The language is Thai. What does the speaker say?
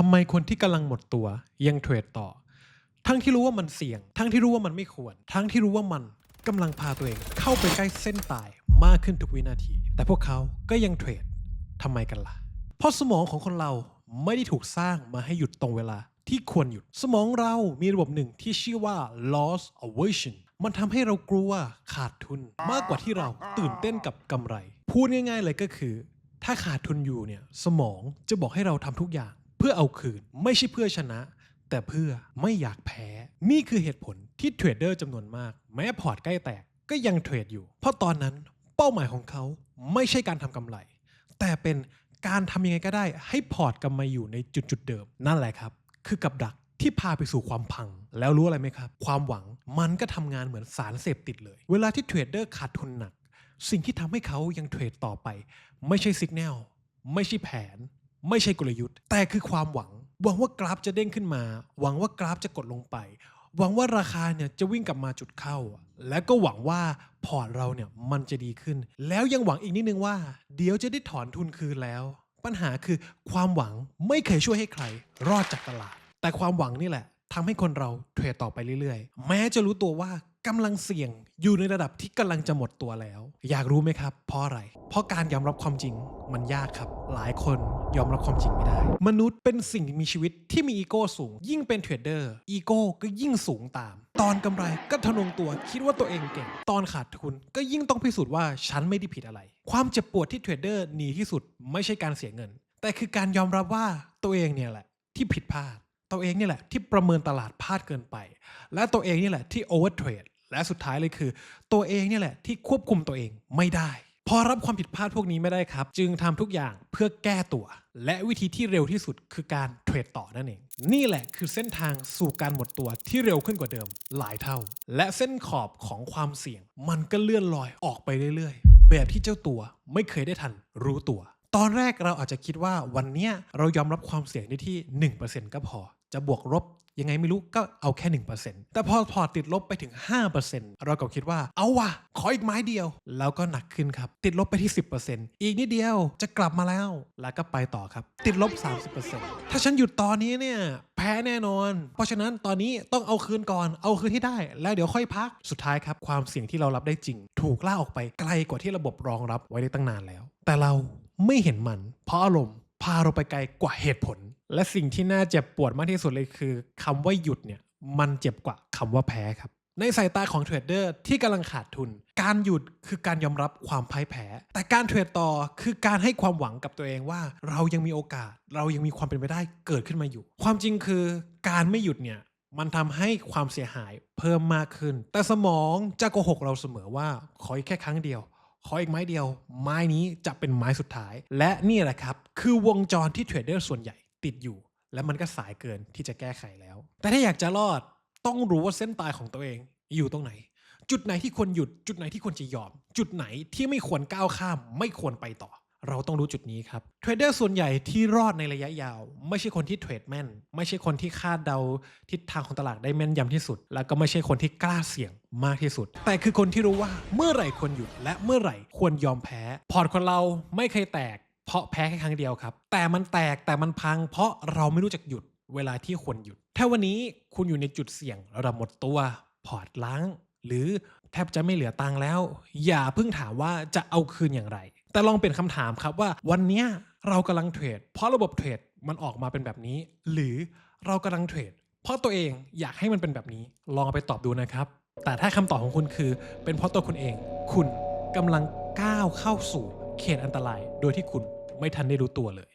ทำไมคนที่กำลังหมดตัวยังเทรดต่อ ทั้งที่รู้ว่ามันเสี่ยง ทั้งที่รู้ว่ามันไม่ควร ทั้งที่รู้ว่ามันกำลังพาตัวเองเข้าไปใกล้เส้นตายมากขึ้นทุกวินาที แต่พวกเขาก็ยังเทรดทำไมกันล่ะ เพราะสมองของคนเราไม่ได้ถูกสร้างมาให้หยุดตรงเวลาที่ควรหยุด สมองเรามีระบบหนึ่งที่ชื่อว่า loss aversion มันทำให้เรากลัวขาดทุน มากกว่าที่เราตื่นเต้นกับกำไร พูดง่าย ๆ เลยก็คือ ถ้าขาดทุนอยู่เนี่ยสมองจะบอกให้เราทำทุกอย่าง เพื่อเอาคืน ไม่ใช่เพื่อชนะ แต่เพื่อไม่อยากแพ้ นี่คือเหตุผลที่เทรดเดอร์จำนวนมาก แม้พอร์ตใกล้แตกก็ยังเทรดอยู่ เพราะตอนนั้นเป้าหมายของเขาไม่ใช่การทำกำไร แต่เป็นการทำยังไงก็ได้ ให้พอร์ตกลับมาอยู่ในจุดจุดเดิม นั่นแหละครับ คือกับดักที่พาไปสู่ความพัง แล้วรู้อะไรไหมครับ ความหวังมันก็ทำงานเหมือนสารเสพติดเลย เวลาที่เทรดเดอร์ขาดทุนหนัก สิ่งที่ทำให้เขายังเทรดต่อไป ไม่ใช่สัญญาณไม่ใช่แผน ไม่ใช่กลยุทธ์ แต่คือความหวัง หวังว่ากราฟจะเด้งขึ้นมา หวังว่ากราฟจะกดลงไป หวังว่าราคาเนี่ยจะวิ่งกลับมาจุดเข้า และก็หวังว่าพอร์ตเราเนี่ยมันจะดีขึ้น แล้วยังหวังอีกนิดนึงว่า เดี๋ยวจะได้ถอนทุนคืนแล้ว ปัญหาคือความหวังไม่เคยช่วยให้ใคร รอดจากตลาด แต่ความหวังนี่แหละทำให้คนเราเทรดต่อไปเรื่อยๆ แม้จะรู้ตัวว่ากำลังเสี่ยงอยู่ในระดับที่กำลังจะหมดตัวแล้ว อยากรู้ไหมครับ เพราะอะไร เพราะการยอมรับความจริงมันยากครับ หลายคน ยอมรับความจริงไม่ได้ มนุษย์เป็นสิ่งมีชีวิตที่มีอีโก้สูง ยิ่งเป็นเทรดเดอร์อีโก้ก็ยิ่งสูงตาม ตอนกำไรก็ทะนงตัวคิดว่าตัวเองเก่ง ตอนขาดทุนก็ยิ่งต้องพิสูจน์ว่าฉันไม่ได้ผิดอะไร ความเจ็บปวดที่เทรดเดอร์หนีที่สุดไม่ใช่การเสียเงิน แต่คือการยอมรับว่าตัวเองเนี่ยแหละที่ผิดพลาด ตัวเองนี่แหละที่ประเมินตลาดพลาดเกินไป และตัวเองนี่แหละที่โอเวอร์เทรดและสุดท้ายเลยคือ ตัวเองนี่แหละที่ควบคุมตัวเองไม่ได้ พอรับความผิดพลาดพวกนี้ไม่ได้ครับ จึงทำทุกอย่างเพื่อแก้ตัว และวิธีที่เร็วที่สุดคือการเทรดต่อนั่นเอง นี่แหละคือเส้นทางสู่การหมดตัวที่เร็วขึ้นกว่าเดิม หลายเท่า และเส้นขอบของความเสี่ยง มันก็เลื่อนลอยออกไปเรื่อยๆ แบบที่เจ้าตัวไม่เคยได้ทันรู้ตัว ตอนแรกเราอาจจะคิดว่าวันนี้เรายอมรับความเสี่ยงได้ที่ 1%ก็พอ จะบวกลบยังไงไม่รู้ก็เอาแค่ 1%แต่พอพอติดลบไปถึง 5%เราก็คิดว่าเอาวะขออีกไม้เดียว แล้วก็หนักขึ้นครับ ติดลบไปที่ 10%อีกนิดเดียวจะกลับมาแล้ว แล้วก็ไปต่อครับ ติดลบ 30%ถ้าฉันหยุดตอนนี้เนี่ยแพ้แน่นอน เพราะฉะนั้นตอนนี้ต้องเอาคืนก่อนเอาคืนให้ได้ แล้วเดี๋ยวค่อยพักสุดท้ายครับ ความเสี่ยงที่เรารับได้จริง ถูกล่าออกไปไกลกว่าที่ระบบรองรับไว้ได้ตั้งนานแล้ว แต่เราไม่เห็นมัน เพราะอารมณ์พาเราไปไกลกว่าเหตุผล และสิ่งที่น่าเจ็บปวดมากที่สุดเลยคือคำว่าหยุดเนี่ยมันเจ็บกว่าคำว่าแพ้ครับ ในสายตาของเทรดเดอร์ที่กำลังขาดทุน การหยุดคือการยอมรับความพ่ายแพ้ แต่การเทรดต่อคือการให้ความหวังกับตัวเองว่า เรายังมีโอกาส เรายังมีความเป็นไปได้เกิดขึ้นมาอยู่ ความจริงคือการไม่หยุดเนี่ยมันทำให้ความเสียหายเพิ่มมากขึ้น แต่สมองจะโกหกเราเสมอว่า ขออีกแค่ครั้งเดียว ขออีกไม้เดียว ไม้นี้จะเป็นไม้สุดท้าย และนี่แหละครับ คือวงจรที่เทรดเดอร์ส่วนใหญ่ ติดอยู่ และมันก็สายเกินที่จะแก้ไขแล้ว แต่ถ้าอยากจะรอดต้องรู้ว่าเส้นตายของตัวเองอยู่ตรงไหน จุดไหนที่ควรหยุด จุดไหนที่ควรจะยอม จุดไหนที่ไม่ควรก้าวข้าม ไม่ควรไปต่อ เราต้องรู้จุดนี้ครับเทรดเดอร์ส่วนใหญ่ที่รอดในระยะยาว ไม่ใช่คนที่เทรดแม่น ไม่ใช่คนที่คาดเดาทิศทางของตลาดได้แม่นยำที่สุด แล้วก็ไม่ใช่คนที่กล้าเสี่ยงมากที่สุด แต่คือคนที่รู้ว่าเมื่อไหร่ควรหยุดและเมื่อไหร่ควรยอมแพ้ พอร์ตคนเราไม่เคยแตก เพราะแพ้แค่ครั้งเดียวครับ แต่มันแตกแต่มันพัง เพราะเราไม่รู้จักหยุดเวลาที่ควรหยุด ถ้าวันนี้คุณอยู่ในจุดเสี่ยงระดับหมดตัวพอร์ตล้าง หรือแทบจะไม่เหลือตังแล้ว อย่าเพิ่งถามว่าจะเอาคืนอย่างไร แต่ลองเปลี่ยนคำถามครับว่าวันนี้เรากำลังเทรด เพราะระบบเทรดมันออกมาเป็นแบบนี้ หรือเรากำลังเทรด เพราะตัวเองอยากให้มันเป็นแบบนี้ ลองไปตอบดูนะครับ แต่ถ้าคำตอบของคุณคือ เป็นเพราะตัวคุณเอง คุณกำลังก้าวเข้าสู่เขตอันตราย โดยที่คุณ ไม่ทันได้รู้ตัวเลย